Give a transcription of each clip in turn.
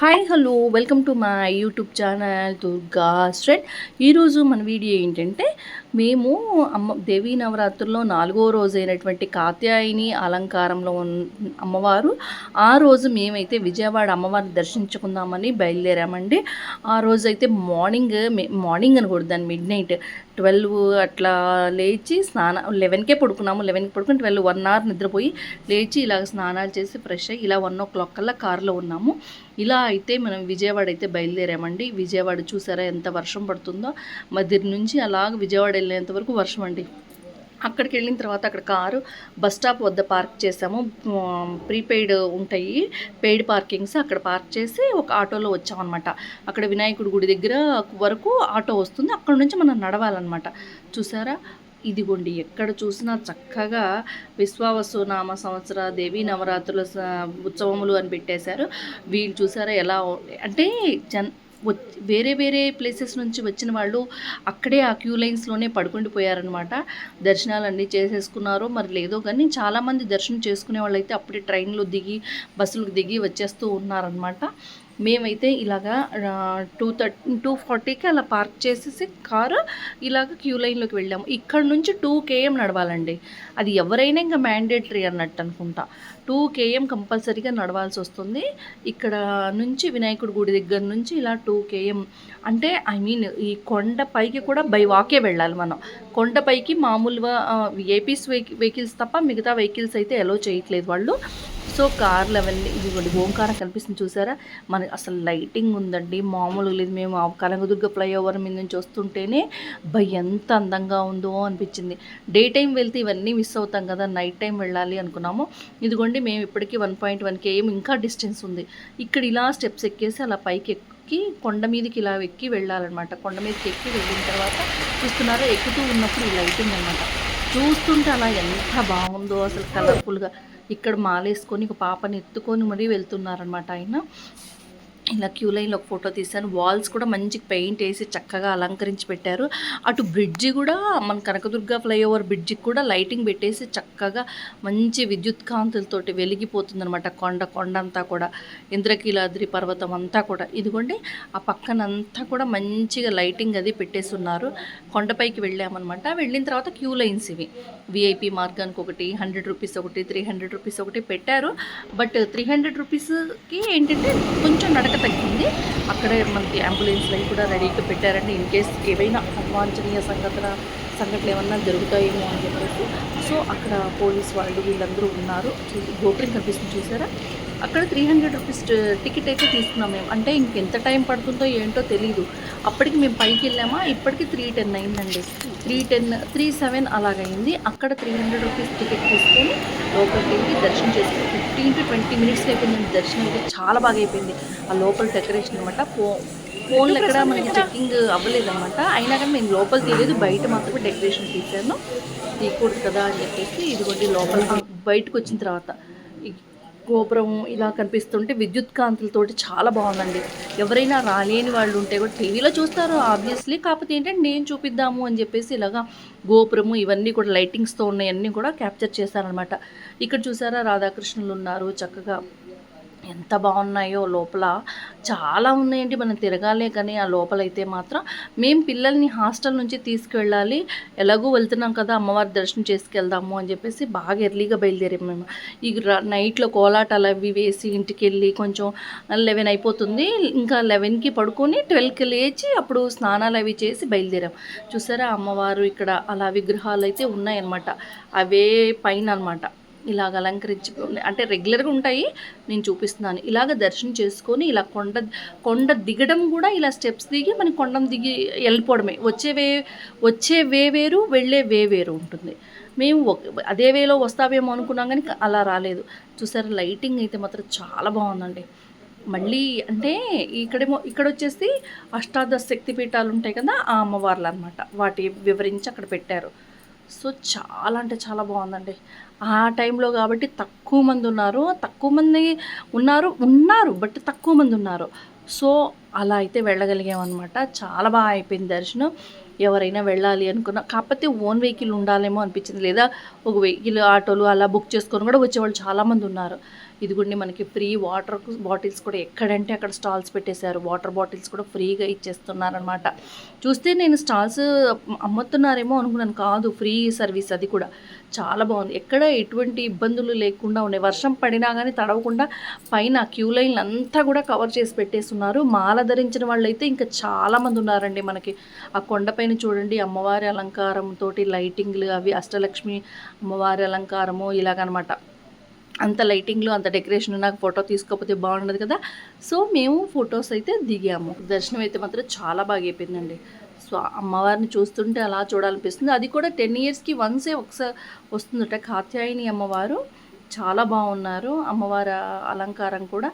Hi hello welcome to my YouTube channel Durga street ఈరోజు మన video ఏంటంటే మేము అమ్మ దేవీ నవరాత్రుల్లో నాలుగో రోజు అయినటువంటి కాత్యాయని అలంకారంలో ఉన్న అమ్మవారు. ఆ రోజు మేమైతే విజయవాడ అమ్మవారిని దర్శించుకుందామని బయలుదేరామండి. ఆ రోజు అయితే మార్నింగ్ మార్నింగ్ అనకూడదు దాన్ని మిడ్ నైట్ ట్వెల్వ్ అట్లా లేచి స్నానం లెవెన్కే పడుకున్నాము. లెవెన్కి పడుకుని ట్వెల్వ్ వన్ అవర్ నిద్రపోయి లేచి ఇలాగ స్నానాలు చేసి ఫ్రెష్ అయ్యి ఇలా వన్ ఓ క్లాక్ కల్లా కారులో ఉన్నాము. ఇలా అయితే మనం విజయవాడ అయితే బయలుదేరామండి. విజయవాడ చూసారా ఎంత వర్షం పడుతుందో? మధ్య నుంచి అలాగ విజయవాడ వెళ్ళేంత వరకు వర్షం అండి. అక్కడికి వెళ్ళిన తర్వాత అక్కడ కారు బస్ స్టాప్ వద్ద పార్క్ చేసాము. ప్రీపెయిడ్ ఉంటాయి. పెయిడ్ పార్కింగ్స్ అక్కడ పార్క్ చేసి ఒక ఆటోలో వచ్చామన్నమాట. అక్కడ వినాయకుడి గుడి దగ్గర వరకు ఆటో వస్తుంది. అక్కడ నుంచి మనం నడవాలన్నమాట. చూసారా? ఇదిగోండి ఎక్కడ చూసినా చక్కగా విశ్వావసు నామ సంవత్సర దేవి నవరాత్రుల ఉత్సవములు అని పెట్టేశారు. వీళ్ళు చూసారా ఎలా అంటే జన్ వేరే వేరే ప్లేసెస్ నుంచి వచ్చిన వాళ్ళు అక్కడే ఆ క్యూ లైన్స్లోనే పడుకుండిపోయారనమాట దర్శనాలు అన్నీ చేసేసుకున్నారు మరి లేదో కానీ చాలామంది దర్శనం చేసుకునే వాళ్ళైతే అప్పుడే ట్రైన్లో దిగి బస్సులకు దిగి వచ్చేస్తూ ఉన్నారనమాట మేమైతే ఇలాగా టూ థర్టీ టూ ఫార్టీకి అలా పార్క్ చేసేసి కారు ఇలాగ క్యూ లైన్లోకి వెళ్ళాము. ఇక్కడ నుంచి టూ కేఎం నడవాలండి. అది ఎవరైనా ఇంకా మ్యాండేటరీ అన్నట్టు అనుకుంటా. టూ కేఎం కంపల్సరీగా నడవాల్సి వస్తుంది. ఇక్కడ నుంచి వినాయకుడి గుడి దగ్గర నుంచి ఇలా టూ కేఎం అంటే ఐ మీన్ ఈ కొండ పైకి కూడా బై వాకే వెళ్ళాలి మనం. కొండపైకి మామూలుగా ఏపీస్ వెహికల్స్ తప్ప మిగతా వెహికల్స్ అయితే ఎలో చేయట్లేదు వాళ్ళు. సో కార్లు అవన్నీ ఇదిగోండి ఓంకారం కనిపిస్తుంది చూసారా? మనకి అసలు లైటింగ్ ఉందండి మామూలుగా లేదు. మేము కనకదుర్గ ఫ్లైఓవర్ మీద నుంచి వస్తుంటేనే భయ ఎంత అందంగా ఉందో అనిపించింది. డే టైం వెళ్తే ఇవన్నీ మిస్ అవుతాం కదా నైట్ టైం వెళ్ళాలి అనుకున్నాము. ఇదిగోండి మేము ఇప్పటికీ వన్ పాయింట్ వన్ కేఎం ఇంకా డిస్టెన్స్ ఉంది. ఇక్కడ ఇలా స్టెప్స్ ఎక్కేసి అలా పైకి ఎక్కి కొండ మీదకి ఇలా ఎక్కి వెళ్ళాలన్నమాట. కొండ మీదకి ఎక్కి వెళ్ళిన తర్వాత చూస్తున్నారా ఎక్కుతూ ఉన్నప్పుడు ఈ లైటింగ్ అనమాట చూస్తుంటే అలా ఎంత బాగుందో అసలు కలర్ఫుల్గా ఇక్కడ మాలేసుకొని ఒక పాపని ఎత్తుకొని మరీ వెళ్తున్నారనమాట ఆయన. ఇలా క్యూ లైన్లో ఒక ఫోటో తీశాను. వాల్స్ కూడా మంచి పెయింట్ వేసి చక్కగా అలంకరించి పెట్టారు. అటు బ్రిడ్జి కూడా మన కనకదుర్గ ఫ్లైఓవర్ బ్రిడ్జికి కూడా లైటింగ్ పెట్టేసి చక్కగా మంచి విద్యుత్ కాంతులతోటి వెలిగిపోతుంది అనమాట కొండ కొండ అంతా కూడా. ఇంద్రకీలాద్రి పర్వతం అంతా కూడా. ఇదిగోండి ఆ పక్కనంతా కూడా మంచిగా లైటింగ్ అది పెట్టేసి ఉన్నారు కొండపైకి వెళ్ళామన్నమాట. వెళ్ళిన తర్వాత క్యూ లైన్స్ ఇవి. విఐపి మార్గానికి ఒకటి హండ్రెడ్ రూపీస్ ఒకటి త్రీ హండ్రెడ్ రూపీస్ ఒకటి పెట్టారు. బట్ త్రీ హండ్రెడ్ రూపీస్కి ఏంటంటే కొంచెం నడక తగ్గింది. అక్కడే మనకి అంబులెన్స్లు అవి కూడా రెడీగా పెట్టారండి ఇన్ కేస్ ఏవైనా అవాంఛనీయ సంఘటన సంఘటనలు ఏమన్నా జరుగుతాయేమో అని చెప్పేసి. సో అక్కడ పోలీస్ వాళ్ళు వీళ్ళందరూ ఉన్నారు. చూ- గోపురం కనిపిస్తుంది చూసారా? అక్కడ త్రీ హండ్రెడ్ రూపీస్ టికెట్ అయితే తీసుకున్నాం మేము. అంటే ఇంకెంత టైం పడుతుందో ఏంటో తెలియదు అప్పటికి మేము పైకి వెళ్ళామా? ఇప్పటికి త్రీ టెన్ అయిందండి. త్రీ టెన్ త్రీ సెవెన్ అలాగైంది. అక్కడ త్రీ హండ్రెడ్ రూపీస్ టికెట్ తీసుకొని లోపలికి వెళ్ళి దర్శనం చేసుకుని ఫిఫ్టీన్ టు ట్వంటీ మినిట్స్ అయిపోయిందండి దర్శనం అయితే చాలా బాగా అయిపోయింది. ఆ లోపల డెకరేషన్ అనమాట ఫో ఫోన్లు ఎక్కడ మనకి చెక్కింగ్ అవ్వలేదన్నమాట. అయినా కానీ నేను లోపల తీయలేదు బయట మాత్రమే డెకరేషన్ తీశాను. తీయకూడదు కదా అని చెప్పేసి ఇదిగోండి లోపల బయటకు వచ్చిన తర్వాత. గోపురం ఇలా కనిపిస్తుంటే విద్యుత్ కాంతులతోటి చాలా బాగుందండి. ఎవరైనా రాలేని వాళ్ళు ఉంటే కూడా టీవీలో చూస్తారు ఆబ్వియస్లీ కాకపోతే ఏంటంటే నేను చూపిద్దాము అని చెప్పేసి ఇలాగా గోపురము ఇవన్నీ కూడా లైటింగ్స్తో ఉన్నాయన్నీ కూడా క్యాప్చర్ చేశారనమాట ఇక్కడ చూసారా రాధాకృష్ణులు ఉన్నారు చక్కగా ఎంత బాగున్నాయో లోపల. చాలా ఉన్నాయండి మనం తిరగాలే కానీ ఆ లోపలైతే మాత్రం. మేము పిల్లల్ని హాస్టల్ నుంచి తీసుకెళ్ళాలి. ఎలాగో వెళ్తున్నాం కదా అమ్మవారి దర్శనం చేసుకెళ్దాము అని చెప్పేసి బాగా ఎర్లీగా బయలుదేరాము మేము. ఈ నైట్లో కోలాటాలు అవి వేసి ఇంటికి వెళ్ళి కొంచెం లెవెన్ అయిపోతుంది. ఇంకా లెవెన్కి పడుకొని ట్వెల్వ్కి లేచి అప్పుడు స్నానాలు అవి చేసి బయలుదేరాం. చూసారా అమ్మవారు ఇక్కడ అలా విగ్రహాలు అయితే ఉన్నాయన్నమాట. అవే పైన అనమాట ఇలాగ అలంకరించి అంటే రెగ్యులర్గా ఉంటాయి నేను చూపిస్తున్నాను. ఇలాగ దర్శనం చేసుకొని ఇలా కొండ కొండ దిగడం కూడా ఇలా స్టెప్స్ దిగి మనం కొండం దిగి వెళ్ళిపోవడమే. వచ్చే వే వచ్చే వే వేరు వెళ్ళే వే వేరు ఉంటుంది. మేము అదే వేలో వస్తావేమో అనుకున్నాం కానీ అలా రాలేదు. చూసారా లైటింగ్ అయితే మాత్రం చాలా బాగుందండి. మళ్ళీ అంటే ఇక్కడేమో ఇక్కడ వచ్చేసి అష్టాదశ శక్తి పీఠాలు ఉంటాయి కదా ఆ అమ్మవార్లు అనమాట వాటి వివరించి అక్కడ పెట్టారు. సో చాలా అంటే చాలా బాగుందండి. ఆ టైంలో కాబట్టి తక్కువ మంది ఉన్నారు. తక్కువ మంది ఉన్నారు ఉన్నారు బట్ తక్కువ మంది ఉన్నారు. సో అలా అయితే వెళ్ళగలిగామన్నమాట. చాలా బాగా అయిపోయింది దర్శనం. ఎవరైనా వెళ్ళాలి అనుకున్నా కాకపోతే ఓన్ వెహికల్ ఉండాలేమో అనిపించింది. లేదా ఒక వెహికల్ ఆటోలు అలా బుక్ చేసుకొని కూడా వచ్చేవాళ్ళు చాలామంది ఉన్నారు. ఇదిగోండి మనకి ఫ్రీ వాటర్ బాటిల్స్ కూడా ఎక్కడంటే అక్కడ స్టాల్స్ పెట్టేశారు. వాటర్ బాటిల్స్ కూడా ఫ్రీగా ఇచ్చేస్తున్నారనమాట చూస్తే నేను స్టాల్స్ అమ్ముతున్నారేమో అనుకున్నాను కాదు ఫ్రీ సర్వీస్ అది కూడా. చాలా బాగుంది. ఎక్కడ ఎటువంటి ఇబ్బందులు లేకుండా ఉన్నాయి వర్షం పడినా కానీ తడవకుండా పైన క్యూ లైన్లు అంతా కూడా కవర్ చేసి పెట్టేస్తున్నారు. మాల ధరించిన వాళ్ళైతే ఇంకా చాలామంది ఉన్నారండి మనకి. ఆ కొండపైన చూడండి అమ్మవారి అలంకారంతో లైటింగ్లు అవి అష్టలక్ష్మి అమ్మవారి అలంకారము ఇలాగనమాట. అంత లైటింగ్లు అంత డెకరేషన్ నాకు ఫోటో తీసుకోకపోతే బాగుండదు కదా. సో మేము ఫొటోస్ అయితే దిగాము. దర్శనం అయితే మాత్రం చాలా బాగా అయిపోయిందండి. సో అమ్మవారిని చూస్తుంటే అలా చూడాలనిపిస్తుంది. అది కూడా టెన్ ఇయర్స్కి వన్సే ఒకసారి వస్తుందట. కాత్యాయని అమ్మవారు చాలా బాగున్నారు. అమ్మవారి అలంకారం కూడా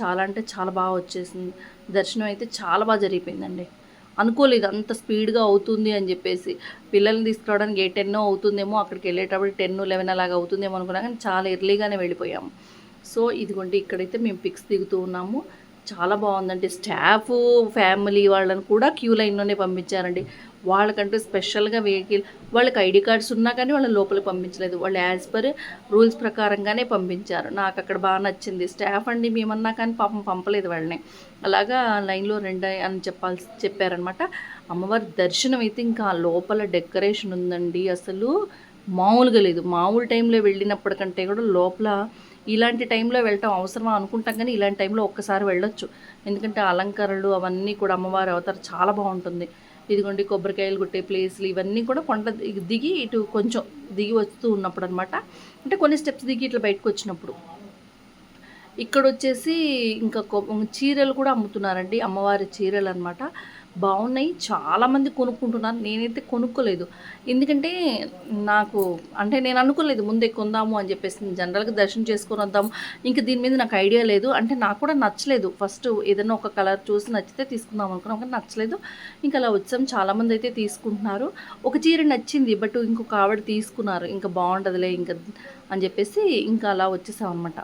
చాలా అంటే చాలా బాగా వచ్చేసింది. దర్శనం అయితే చాలా బాగా జరిగిపోయిందండి. అనుకోలేదు అంత స్పీడ్గా అవుతుంది అని చెప్పేసి. పిల్లల్ని తీసుకురావడానికి ఏ టెన్నో అవుతుందేమో అక్కడికి వెళ్ళేటప్పుడు టెన్ లెవెన్ అలాగా అవుతుందేమో అనుకున్నా కానీ చాలా ఎర్లీగానే వెళ్ళిపోయాము. సో ఇదిగోండి ఇక్కడైతే మేము పిక్స్ దిగుతూ ఉన్నాము. చాలా బాగుందండి. స్టాఫ్ ఫ్యామిలీ వాళ్ళని కూడా క్యూ లైన్లోనే పంపించారండి. వాళ్ళకంటూ స్పెషల్గా వెహికల్ వాళ్ళకి ఐడి కార్డ్స్ ఉన్నా కానీ వాళ్ళని లోపలికి పంపించలేదు. వాళ్ళు యాజ్ పర్ రూల్స్ ప్రకారంగానే పంపించారు. నాకు అక్కడ బాగా నచ్చింది. స్టాఫ్ అండి మేమన్నా కానీ పాపం పంపలేదు వాళ్ళని. అలాగా లైన్లో రెండు అని చెప్పాల్సి చెప్పారనమాట అమ్మవారి దర్శనం అయితే ఇంకా లోపల డెకరేషన్ ఉందండి. అసలు మామూలుగా లేదు. మామూలు టైంలో వెళ్ళినప్పటికంటే కూడా లోపల ఇలాంటి టైంలో వెళ్ళటం అవసరమా అనుకుంటాం కానీ ఇలాంటి టైంలో ఒక్కసారి వెళ్ళొచ్చు. ఎందుకంటే అలంకరణలు అవన్నీ కూడా అమ్మవారి అవతారం చాలా బాగుంటుంది. ఇదిగోండి కొబ్బరికాయలు కొట్టే ప్లేస్లు ఇవన్నీ కూడా కొండ దిగి ఇటు కొంచెం దిగి వస్తూ ఉన్నప్పుడు అనమాట అంటే కొన్ని స్టెప్స్ దిగి ఇట్లా బయటకు వచ్చినప్పుడు. ఇక్కడ వచ్చేసి ఇంకా చీరలు కూడా అమ్ముతున్నారండి అమ్మవారి చీరలు అనమాట బాగున్నాయి. చాలామంది కొనుక్కుంటున్నారు. నేనైతే కొనుక్కోలేదు. ఎందుకంటే నాకు అంటే నేను అనుకోలేదు ముందే కొందాము అని చెప్పేసి జనరల్గా దర్శనం చేసుకొని వద్దాము. ఇంకా దీని మీద నాకు ఐడియా లేదు. అంటే నాకు కూడా నచ్చలేదు. ఫస్ట్ ఏదైనా ఒక కలర్ చూసి నచ్చితే తీసుకుందాం అనుకున్నాం కానీ నచ్చలేదు. ఇంకా అలా వచ్చాం చాలామంది అయితే తీసుకుంటున్నారు. ఒక చీర నచ్చింది బట్ ఇంకొక ఆవిడ తీసుకున్నారు. ఇంకా బాగుంటుందిలే ఇంకా అని చెప్పేసి ఇంకా అలా వచ్చేసాం అనమాట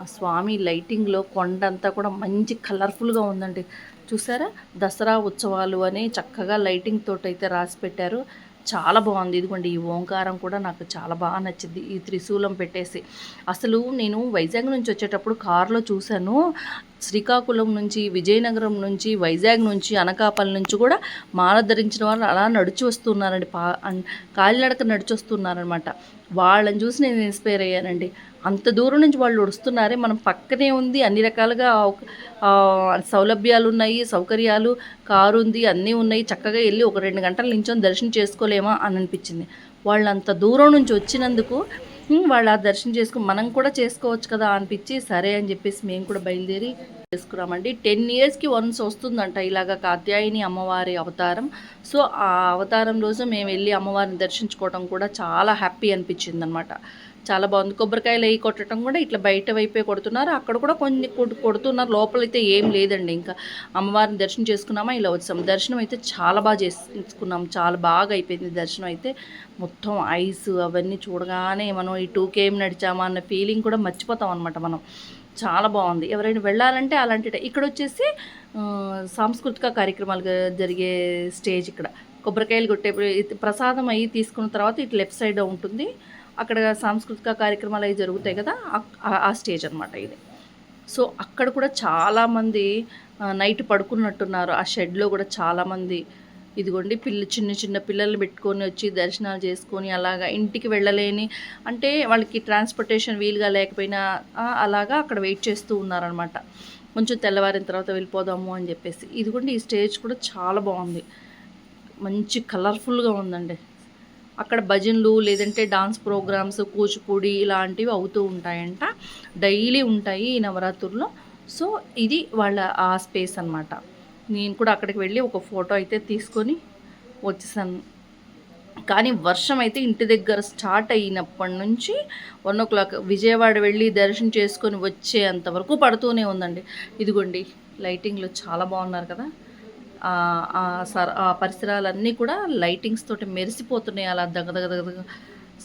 ఆ స్వామి లైటింగ్లో కొండ అంతా కూడా మంచి కలర్ఫుల్గా ఉందండి. చూసారా? దసరా ఉత్సవాలు అని చక్కగా లైటింగ్ తోటి అయితే రాసి పెట్టారు. చాలా బాగుంది. ఇదిగోండి ఈ ఓంకారం కూడా నాకు చాలా బాగా నచ్చింది. ఈ త్రిశూలం పెట్టేసి. అసలు నేను వైజాగ్ నుంచి వచ్చేటప్పుడు కారులో చూశాను. శ్రీకాకుళం నుంచి విజయనగరం నుంచి వైజాగ్ నుంచి అనకాపల్లి నుంచి కూడా మాల ధరించిన వాళ్ళు అలా నడిచి వస్తున్నారండి. పా కాలినడక నడిచి వస్తున్నారనమాట వాళ్ళని చూసి నేను ఇన్స్పైర్ అయ్యానండి. అంత దూరం నుంచి వాళ్ళు వస్తున్నారే మనం పక్కనే ఉంది అన్ని రకాలుగా సౌలభ్యాలు ఉన్నాయి సౌకర్యాలు కారు ఉంది అన్నీ ఉన్నాయి చక్కగా వెళ్ళి ఒక రెండు గంటల నించొని దర్శనం చేసుకోలేమా అని అనిపించింది. వాళ్ళు అంత దూరం నుంచి వచ్చినందుకు వాళ్ళు ఆ దర్శనం చేసుకుని మనం కూడా చేసుకోవచ్చు కదా అనిపించి సరే అని చెప్పేసి మేము కూడా బయలుదేరి చేసుకున్నామండి. టెన్ ఇయర్స్కి వన్స్ వస్తుందంట ఇలాగ కాత్యాయని అమ్మవారి అవతారం. సో ఆ అవతారం రోజు మేము వెళ్ళి అమ్మవారిని దర్శించుకోవడం కూడా చాలా హ్యాపీ అనిపించింది అనమాట చాలా బాగుంది. కొబ్బరికాయలు అవి కొట్టడం కూడా ఇట్లా బయట వైపే కొడుతున్నారు. అక్కడ కూడా కొన్ని కొడుతున్నారు. లోపలైతే ఏం లేదండి. ఇంకా అమ్మవారిని దర్శనం చేసుకున్నామా ఇలా వచ్చాం. దర్శనం అయితే చాలా బాగా చేసుకున్నాం. చాలా బాగా అయిపోయింది దర్శనం అయితే. మొత్తం ఐస్ అవన్నీ చూడగానే మనం ఈ టూ కేమ్ నడిచామా అన్న ఫీలింగ్ కూడా మర్చిపోతాం అనమాట మనం. చాలా బాగుంది. ఎవరైనా వెళ్ళాలంటే అలాంటి ఇక్కడ వచ్చేసి సాంస్కృతిక కార్యక్రమాలు జరిగే స్టేజ్ ఇక్కడ. కొబ్బరికాయలు కొట్టే ప్రసాదం అయ్యి తీసుకున్న తర్వాత ఇటు లెఫ్ట్ సైడ్ ఉంటుంది. అక్కడ సాంస్కృతిక కార్యక్రమాలు అవి జరుగుతాయి కదా ఆ స్టేజ్ అనమాట ఇది. సో అక్కడ కూడా చాలామంది నైట్ పడుకున్నట్టున్నారు. ఆ షెడ్లో కూడా చాలామంది. ఇదిగోండి పిల్ల చిన్న చిన్న పిల్లల్ని పెట్టుకొని వచ్చి దర్శనాలు చేసుకొని అలాగా ఇంటికి వెళ్ళలేని అంటే వాళ్ళకి ట్రాన్స్పోర్టేషన్ వీలుగా లేకపోయినా అలాగా అక్కడ వెయిట్ చేస్తూ ఉన్నారనమాట కొంచెం తెల్లవారిన తర్వాత వెళ్ళిపోదాము అని చెప్పేసి. ఇదిగోండి ఈ స్టేజ్ కూడా చాలా బాగుంది. మంచి కలర్ఫుల్గా ఉందండి. అక్కడ భజనలు లేదంటే డాన్స్ ప్రోగ్రామ్స్ కూచిపూడి ఇలాంటివి అవుతూ ఉంటాయంట. డైలీ ఉంటాయి ఈ నవరాత్రుల్లో. సో ఇది వాళ్ళ ఆ స్పేస్ అనమాట నేను కూడా అక్కడికి వెళ్ళి ఒక ఫోటో అయితే తీసుకొని వచ్చేసాను. కానీ వర్షం అయితే ఇంటి దగ్గర స్టార్ట్ అయినప్పటి నుంచి వన్ ఓ క్లాక్ విజయవాడ వెళ్ళి దర్శనం చేసుకొని వచ్చేంత వరకు పడుతూనే ఉందండి. ఇదిగోండి లైటింగ్లు చాలా బాగున్నారు కదా. సర ఆ పరిసరాలన్నీ కూడా లైటింగ్స్ తోటి మెరిసిపోతున్నాయి. అలా దగ్గర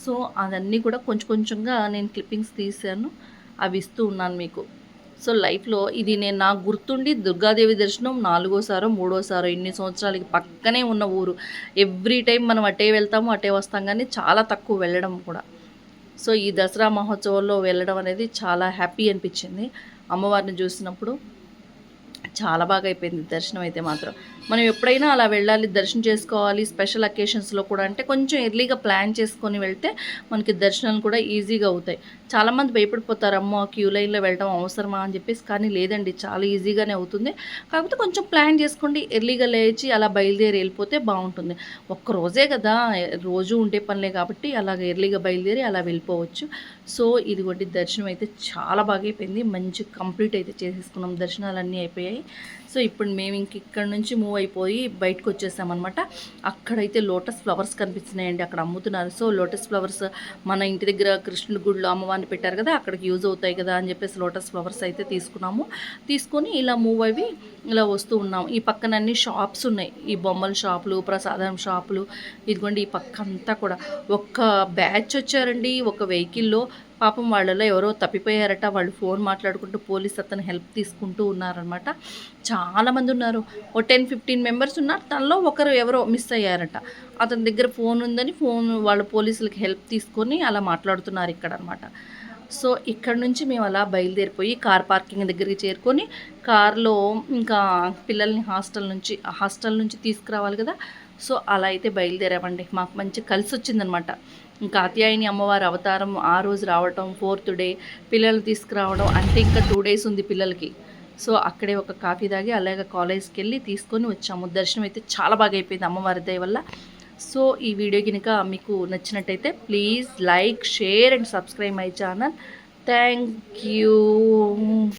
సో అదన్నీ కూడా కొంచెం కొంచెంగా నేను క్లిప్పింగ్స్ తీసాను. అవి ఇస్తూ ఉన్నాను మీకు. సో లైఫ్లో ఇది నేను నాకు గుర్తుండి దుర్గాదేవి దర్శనం నాలుగోసారో మూడోసారో ఇన్ని సంవత్సరాలకి పక్కనే ఉన్న ఊరు. ఎవ్రీ టైం మనం అటే వెళ్తాము అటే వస్తాం కానీ చాలా తక్కువ వెళ్ళడం కూడా. సో ఈ దసరా మహోత్సవంలో వెళ్ళడం అనేది చాలా హ్యాపీ అనిపించింది. అమ్మవారిని చూసినప్పుడు చాలా బాగా అయిపోయింది. దర్శనం అయితే మాత్రం. మనం ఎప్పుడైనా అలా వెళ్ళాలి దర్శనం చేసుకోవాలి స్పెషల్ అకేషన్స్లో కూడా. అంటే కొంచెం ఎర్లీగా ప్లాన్ చేసుకొని వెళ్తే మనకి దర్శనాలు కూడా ఈజీగా అవుతాయి. చాలామంది భయపడిపోతారు అమ్మో క్యూ లైన్లో వెళ్ళడం అవసరమా అని చెప్పేసి. కానీ లేదండి చాలా ఈజీగానే అవుతుంది. కాకపోతే కొంచెం ప్లాన్ చేసుకోండి. ఎర్లీగా లేచి అలా బయలుదేరి వెళ్ళిపోతే బాగుంటుంది. ఒక్క రోజే కదా రోజు ఉండే పనులే కాబట్టి అలాగ ఎర్లీగా బయలుదేరి అలా వెళ్ళిపోవచ్చు. సో ఇదిగోటి దర్శనం అయితే చాలా బాగా అయిపోయింది. మంచి కంప్లీట్ అయితే చేసేసుకున్నాం. దర్శనాలు అన్నీ అయిపోయాయి. సో ఇప్పుడు మేము ఇంక ఇక్కడ నుంచి మూవ్ అయిపోయి బయటకు వచ్చేసామన్నమాట అక్కడైతే లోటస్ ఫ్లవర్స్ కనిపిస్తున్నాయండి అక్కడ అమ్ముతున్నారు. సో లోటస్ ఫ్లవర్స్ మన ఇంటి దగ్గర కృష్ణుడి గుడిలో అమ్మవారిని పెట్టారు కదా అక్కడికి యూజ్ అవుతాయి కదా అని చెప్పేసి లోటస్ ఫ్లవర్స్ అయితే తీసుకున్నాము. తీసుకొని ఇలా మూవ్ అవి ఇలా వస్తూ ఉన్నాం. ఈ పక్కన అన్ని షాప్స్ ఉన్నాయి. ఈ బొమ్మల షాపులు ప్రసాదం షాపులు ఇదిగోండి ఈ పక్క అంతా కూడా. ఒక్క బ్యాచ్ వచ్చారండి ఒక వెహికల్లో పాపం వాళ్ళలో ఎవరో తప్పిపోయారట. వాళ్ళు ఫోన్ మాట్లాడుకుంటూ పోలీస్ అతను హెల్ప్ తీసుకుంటూ ఉన్నారనమాట చాలామంది ఉన్నారు. ఓ టెన్ ఫిఫ్టీన్ మెంబర్స్ ఉన్నారు. తనలో ఒకరు ఎవరో మిస్ అయ్యారట. అతని దగ్గర ఫోన్ ఉందని ఫోన్ వాళ్ళు పోలీసులకి హెల్ప్ తీసుకొని అలా మాట్లాడుతున్నారు ఇక్కడ అనమాట సో ఇక్కడ నుంచి మేము అలా బయలుదేరిపోయి కార్ పార్కింగ్ దగ్గరికి చేరుకొని కార్లో ఇంకా పిల్లల్ని హాస్టల్ నుంచి హాస్టల్ నుంచి తీసుకురావాలి కదా. సో అలా అయితే బయలుదేరామండి. మాకు మంచి కలిసి వచ్చిందనమాట. ఇంకా అత్యాయిని అమ్మవారి అవతారం ఆ రోజు రావటం ఫోర్త్ డే పిల్లలు తీసుకురావడం అంటే ఇంకా టూ డేస్ ఉంది పిల్లలకి. సో అక్కడే ఒక కాఫీ తాగి అలాగే కాలేజ్కి వెళ్ళి తీసుకొని వచ్చాము. దర్శనం అయితే చాలా బాగా అయిపోయింది అమ్మవారి దయ వల్ల. సో ఈ వీడియో కనుక మీకు నచ్చినట్టయితే please like share and subscribe my channel. Thank you.